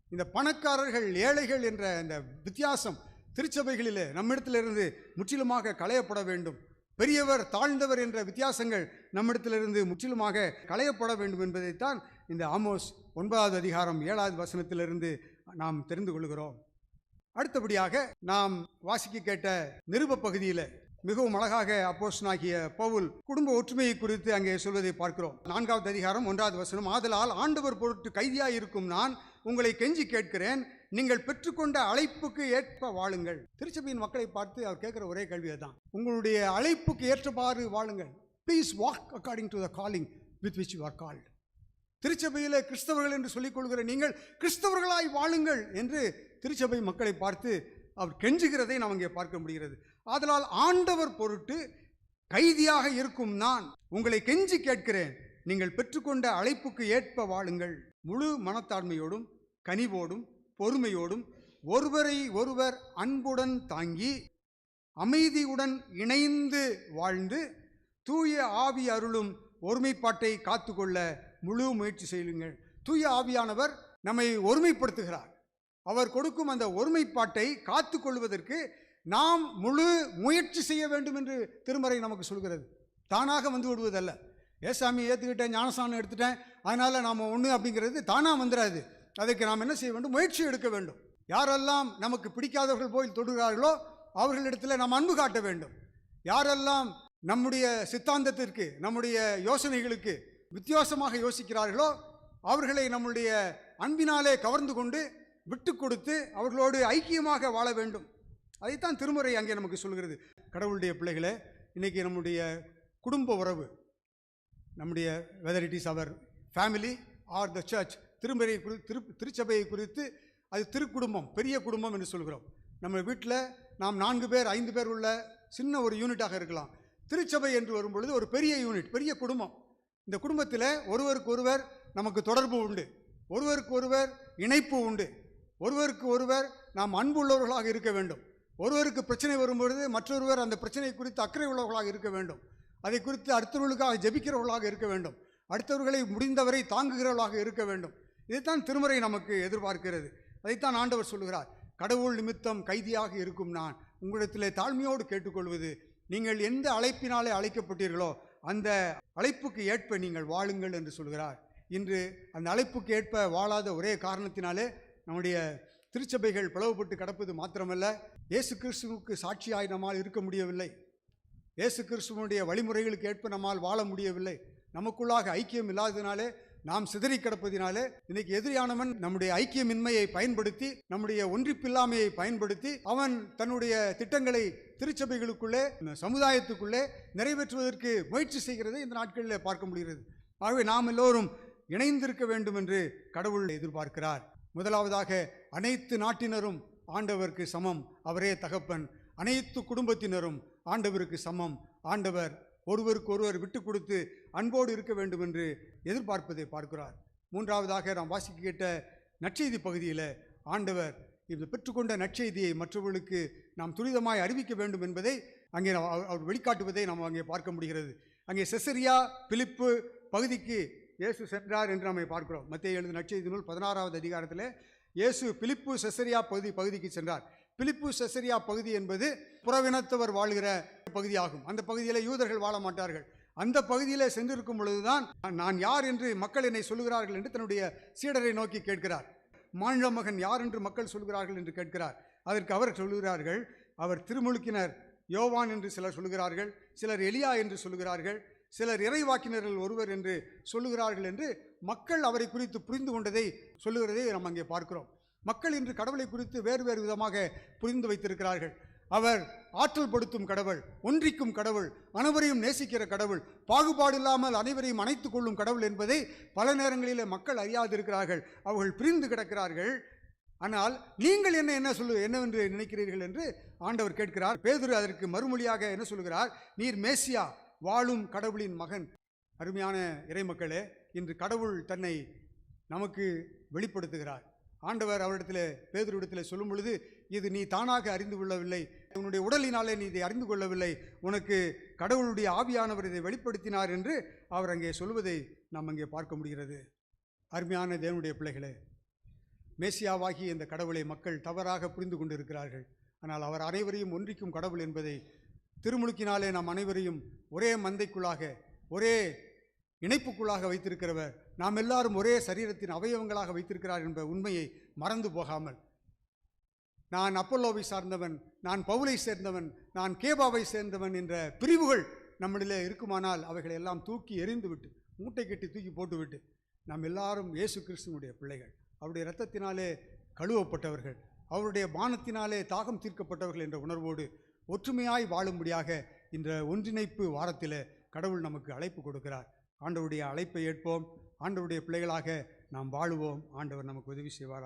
இந்த பணக்காரர்கள் ஏழைகள் என்ற இந்த வித்தியாசம் திருச்சபைகளிலே நம்மிடத்திலிருந்து முற்றிலுமாக களையப்பட வேண்டும். பெரியவர் தாழ்ந்தவர் என்ற வித்தியாசங்கள் நம்மிடத்திலிருந்து முற்றிலுமாக களையப்பட வேண்டும் என்பதைத்தான் இந்த ஆமோஸ் ஒன்பதாவது அதிகாரம் ஏழாவது வசனத்திலிருந்து நாம் தெரிந்து கொள்கிறோம். அடுத்தபடியாக நாம் வாசிக்க கேட்ட நிருப பகுதியில் மிகவும் அழகாக அப்போஸ்தலனாகிய பவுல் குடும்ப ஒற்றுமையை குறித்து அங்கே சொல்வதை பார்க்கிறோம். நான்காவது அதிகாரம் ஒன்றாவது வசனம் ஆதலால் ஆண்டவர் பொருட்டு கைதியாக இருக்கும் நான் உங்களை கெஞ்சி கேட்கிறேன். நீங்கள் பெற்றுக்கொண்ட அழைப்புக்கு ஏற்ப வாழுங்கள். திருச்சபையின் மக்களை பார்த்து அவர் கேட்குற ஒரே கேள்வி தான் உங்களுடைய அழைப்புக்கு ஏற்றவாறு வாழுங்கள். Please walk according to the calling with which you are called திருச்சபையில் கிறிஸ்தவர்கள் என்று சொல்லிக் கொள்கிற நீங்கள் கிறிஸ்தவர்களாய் வாழுங்கள் என்று திருச்சபை மக்களை பார்த்து அவர் கெஞ்சுகிறதை நாம் இங்கே பார்க்க முடிகிறது. ஆதலால் ஆண்டவர் பொருட்டு கைதியாக இருக்கும் நான் உங்களை கெஞ்சி கேட்கிறேன். நீங்கள் பெற்றுக்கொண்ட அழைப்புக்கு ஏற்ப வாழுங்கள். முழு மனத்தாண்மையோடும் கனிவோடும் பொறுமையோடும் ஒருவரை ஒருவர் அன்புடன் தாங்கி அமைதியுடன் இணைந்து வாழ்ந்து தூய ஆவி அருளும் ஒருமைப்பாட்டை காத்துக்கொள்ள முழு முயற்சி செய்யுங்கள். தூய ஆவியானவர் நம்மை ஒருமைப்படுத்துகிறார். அவர் கொடுக்கும் அந்த ஒருமைப்பாட்டை காத்துக்கொள்வதற்கு நாம் முழு முயற்சி செய்ய வேண்டும் என்று திருமறை நமக்கு சொல்கிறது. தானாக வந்து விடுவதல்ல. ஏசாமி ஏற்றுக்கிட்டேன் ஞானஸ்தானம் எடுத்துட்டேன் அதனால் நாம் ஒன்று அப்படிங்கிறது தானாக வந்துடாது அதற்கு நாம் என்ன செய்ய வேண்டும்? முயற்சி எடுக்க வேண்டும். யாரெல்லாம் நமக்கு பிடிக்காதவர்கள் போய் தொடுகிறார்களோ அவர்களிடத்தில் நாம் அன்பு காட்ட வேண்டும். யாரெல்லாம் நம்முடைய சித்தாந்தத்திற்கு நம்முடைய யோசனைகளுக்கு வித்தியாசமாக யோசிக்கிறார்களோ அவர்களை நம்முடைய அன்பினாலே கவர்ந்து கொண்டு விட்டு கொடுத்து அவர்களோடு ஐக்கியமாக வாழ வேண்டும். அதைத்தான் திருமுறை அங்கே நமக்கு சொல்கிறது. கடவுளுடைய பிள்ளைகளை இன்றைக்கி நம்முடைய குடும்ப உறவு நம்முடைய whether it is our family or the church திருமறை குறி திரு திருச்சபையை குறித்து அது திருக்குடும்பம் பெரிய குடும்பம் என்று சொல்கிறோம். நம்ம வீட்டில் நாம் நான்கு பேர் ஐந்து பேர் உள்ள சின்ன ஒரு யூனிட்டாக இருக்கலாம். திருச்சபை என்று வரும்பொழுது ஒரு பெரிய யூனிட் பெரிய குடும்பம். இந்த குடும்பத்தில் ஒருவருக்கு ஒருவர் நமக்கு தொடர்பு உண்டு. ஒருவருக்கு ஒருவர் இணைப்பு உண்டு. ஒருவருக்கு ஒருவர் நாம் அன்புள்ளவர்களாக இருக்க வேண்டும். ஒருவருக்கு பிரச்சனை வரும்பொழுது மற்றொருவர் அந்த பிரச்சனை குறித்து அக்கறை உள்ளவர்களாக இருக்க வேண்டும். அதை குறித்து அடுத்தவர்களுக்காக ஜெபிக்கிறவர்களாக இருக்க வேண்டும். அடுத்தவர்களை முடிந்தவரை தாங்குகிறவர்களாக இருக்க வேண்டும். இதைத்தான் திருமறை நமக்கு எதிர்பார்க்கிறது. அதைத்தான் ஆண்டவர் சொல்கிறார் கடவுள் நிமித்தம் கைதியாக இருக்கும் நான். உங்களிடத்தில் தாழ்மையோடு கேட்டுக்கொள்வது. நீங்கள் எந்த அழைப்பினாலே அழைக்கப்பட்டீர்களோ அந்த அழைப்புக்கு ஏற்ப நீங்கள் வாழுங்கள் என்று சொல்கிறார். இன்று அந்த அழைப்புக்கு ஏற்ப வாழாத ஒரே காரணத்தினாலே நம்முடைய திருச்சபைகள் பிளவுபட்டு கிடப்பது மாத்திரமல்ல இயேசு கிறிஸ்துவுக்கு சாட்சியாய் நம்மால் இருக்க முடியவில்லை. இயேசு கிறிஸ்துவனுடைய வழிமுறைகளுக்கு ஏற்ப நம்மால் வாழ முடியவில்லை. நமக்குள்ளாக ஐக்கியம் இல்லாததினாலே நாம் சிதறி கிடப்பதினாலே இன்னைக்கு எதிரியானவன் நம்முடைய ஐக்கியமின்மையை பயன்படுத்தி நம்முடைய ஒன்றிப்பில்லாமையை பயன்படுத்தி அவன் தன்னுடைய திட்டங்களை திருச்சபைகளுக்குள்ளே சமுதாயத்துக்குள்ளே நிறைவேற்றுவதற்கு முயற்சி செய்கிறதை இந்த நாட்களில் பார்க்க முடிகிறது. ஆகவே நாம் எல்லோரும் இணைந்திருக்க வேண்டும் என்று கடவுள் எதிர்பார்க்கிறார். முதலாவதாக அனைத்து நாட்டினரும் ஆண்டவருக்கு சமம். அவரே தகப்பன். அனைத்து குடும்பத்தினரும் ஆண்டவருக்கு சமம். ஆண்டவர் ஒருவருக்கு ஒருவர் விட்டு கொடுத்து அன்போடு இருக்க வேண்டும் என்று எதிர்பார்ப்பதை பார்க்கிறார். மூன்றாவதாக நாம் வாசிக்க கேட்ட நற்செய்தி பகுதியில் ஆண்டவர் இந்த பெற்றுக்கொண்ட நற்செய்தியை மற்றவர்களுக்கு நாம் துரிதமாய் அறிவிக்க வேண்டும் என்பதை அங்கே அவர் அவர் வெளிக்காட்டுவதை நாம் அங்கே பார்க்க முடிகிறது. அங்கே செசரியா பிலிப்பு பகுதிக்கு இயேசு சென்றார் என்று நம்மை பார்க்கிறோம். மத்திய எழுது நட்சத்திர நூல் பதினாறாவது அதிகாரத்தில் இயேசு பிலிப்பு செசரியா பகுதி பகுதிக்கு சென்றார். பிலிப்பு செசரியா பகுதி என்பது புறவினத்தவர் வாழ்கிற பகுதியாகும். அந்த பகுதியில் யூதர்கள் வாழ மாட்டார்கள். அந்த பகுதியில் சென்றிருக்கும் பொழுதுதான் நான் யார் என்று மக்கள் என்னை சொல்லுகிறார்கள் என்று தன்னுடைய சீடரை நோக்கி கேட்கிறார். மாநில மகன் யார் என்று மக்கள் சொல்கிறார்கள் என்று கேட்கிறார். அதற்கு அவர் சொல்லுகிறார்கள் அவர் திருமுழுக்கினர் யோவான் என்று சிலர் சொல்லுகிறார்கள் சிலர் எலியா என்று சொல்லுகிறார்கள். சிலர் இறைவாக்கினர்கள் ஒருவர் என்று சொல்லுகிறார்கள் என்று மக்கள் அவரை குறித்து புரிந்து கொண்டதை சொல்லுகிறதை நாம் அங்கே பார்க்கிறோம். மக்கள் இன்று கடவுளை குறித்து வேறு வேறு விதமாக புரிந்து வைத்திருக்கிறார்கள். அவர் ஆற்றல் படுத்தும் கடவுள் ஒன்றிக்கும் கடவுள் அனைவரையும் நேசிக்கிற கடவுள் பாகுபாடு இல்லாமல் அனைவரையும் அணைத்து கொள்ளும் கடவுள் என்பதை பல நேரங்களிலே மக்கள் அறியாதிருக்கிறார்கள். அவர்கள் பிரிந்து கிடக்கிறார்கள். ஆனால் நீங்கள் என்ன என்ன சொல்லு என்னவென்று நினைக்கிறீர்கள் என்று ஆண்டவர் கேட்கிறார். பேதுரு அதற்கு மறுமொழியாக என்ன சொல்கிறார் நீர் மேசியா வாழும் கடவுளின் மகன். அருமையான இறைமக்களே இன்று கடவுள் தன்னை நமக்கு வெளிப்படுத்துகிறார். ஆண்டவர் அவரிடத்தில் பேதரிடத்தில் சொல்லும் பொழுது இது நீ தானாக அறிந்து கொள்ளவில்லை. உன்னுடைய உடலினாலே நீ இதை அறிந்து கொள்ளவில்லை. உனக்கு கடவுளுடைய ஆவியானவர் இதை வெளிப்படுத்தினார் என்று அவர் அங்கே சொல்வதை நாம் அங்கே பார்க்க முடிகிறது. அருமையான தேவனுடைய பிள்ளைகளே மேசியாவாகி இந்த கடவுளை மக்கள் தவறாக புரிந்து கொண்டிருக்கிறார்கள். ஆனால் அவர் அனைவரையும் ஒன்றிக்கும் கடவுள் என்பதை திருமுழுக்கினாலே நாம் அனைவரையும் ஒரே மந்தைக்குள்ளாக ஒரே இணைப்புக்குள்ளாக வைத்திருக்கிறவர். நாம் எல்லாரும் ஒரே சரீரத்தின் அவயவங்களாக வைத்திருக்கிறார் என்ற உண்மையை மறந்து போகாமல். நான் அப்பல்லோவை சார்ந்தவன் நான் பவுலை சேர்ந்தவன் நான் கேபாவை சேர்ந்தவன் என்ற பிரிவுகள் நம்மளிலே இருக்குமானால் அவைகளை எல்லாம் தூக்கி எறிந்துவிட்டு மூட்டை கட்டி தூக்கி போட்டுவிட்டு நாம் எல்லாரும் இயேசு கிறிஸ்துவனுடைய பிள்ளைகள். அவருடைய இரத்தத்தினாலே கழுவப்பட்டவர்கள் அவருடைய பானத்தினாலே தாகம் தீர்க்கப்பட்டவர்கள் என்ற உணர்வோடு ஒற்றுமையாய் வாழும்படியாக இந்த ஒன்றிணைப்பு வாரத்தில் கடவுள் நமக்கு அழைப்பு கொடுக்கிறார். ஆண்டவருடைய அழைப்பை ஏற்போம். ஆண்டவருடைய பிள்ளைகளாக நாம் வாழுவோம். ஆண்டவர் நமக்கு உதவி செய்வார்